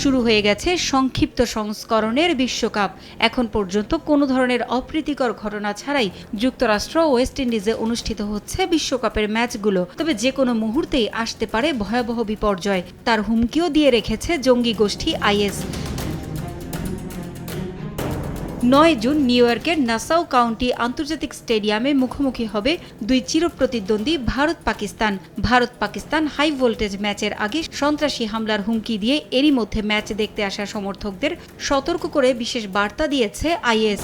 শুরু হয়ে গেছে সংক্ষিপ্ত সংস্করণের বিশ্বকাপ। এখন পর্যন্ত কোনো ধরনের অপ্রীতিকর ঘটনা ছাড়াই যুক্তরাষ্ট্র ওয়েস্ট ইন্ডিজে অনুষ্ঠিত হচ্ছে বিশ্বকাপের ম্যাচগুলো। তবে যে কোনো মুহূর্তেই আসতে পারে ভয়াবহ বিপর্যয়। তার হুমকিও দিয়ে রেখেছে জঙ্গি গোষ্ঠী আইএস। নয় জুন নিউ ইয়র্কের নাসাউ কাউন্টি আন্তর্জাতিক স্টেডিয়ামে মুখোমুখি হবে দুই চিরপ্রতিদ্বন্দ্বী ভারত পাকিস্তান। ভারত পাকিস্তান হাই ভোল্টেজ ম্যাচের আগে সন্ত্রাসী হামলার হুমকি দিয়ে এরই মধ্যে ম্যাচ দেখতে আসা সমর্থকদের সতর্ক করে বিশেষ বার্তা দিয়েছে আইএস।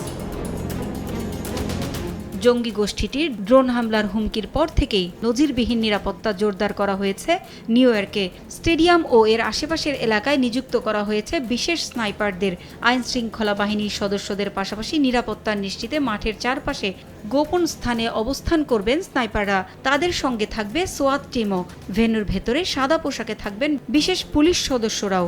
জঙ্গি গোষ্ঠীটির ড্রোন হামলার হুমকির পর থেকেই নজিরবিহীন নিরাপত্তা জোরদার করা হয়েছে। নিউ ইয়র্কে স্টেডিয়াম ও এর আশেপাশের এলাকায় নিযুক্ত করা হয়েছে বিশেষ স্নাইপারদের। আইন শৃঙ্খলা বাহিনীর সদস্যদের পাশাপাশি নিরাপত্তা নিশ্চিতে মাঠের চারপাশে গোপন স্থানে অবস্থান করবেন স্নাইপাররা। তাদের সঙ্গে থাকবে সোয়াত টিমও। ভেন্যুর ভেতরে সাদা পোশাকে থাকবেন বিশেষ পুলিশ সদস্যরাও।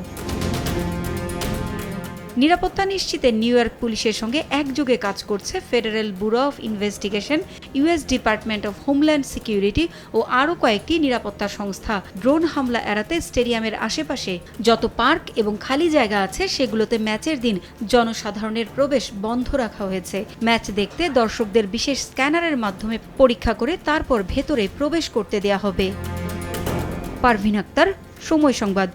নিরাপত্তা নিশ্চিতে নিউ ইয়র্ক পুলিশের সঙ্গে একযোগে কাজ করছে federal bureau of investigation US department of homeland security ও আরও কয়েকটি নিরাপত্তা সংস্থা। ড্রোন হামলা এড়াতে স্টেডিয়ামের আশেপাশে যত পার্ক এবং খালি জায়গা আছে, সেগুলোতে ম্যাচের দিন জনসাধারণের প্রবেশ বন্ধ রাখা হয়েছে। ম্যাচ দেখতে দর্শকদের বিশেষ স্ক্যানারের মাধ্যমে পরীক্ষা করে তারপর ভেতরে প্রবেশ করতে দেয়া হবে। পারভিন আক্তার, সময় সংবাদ।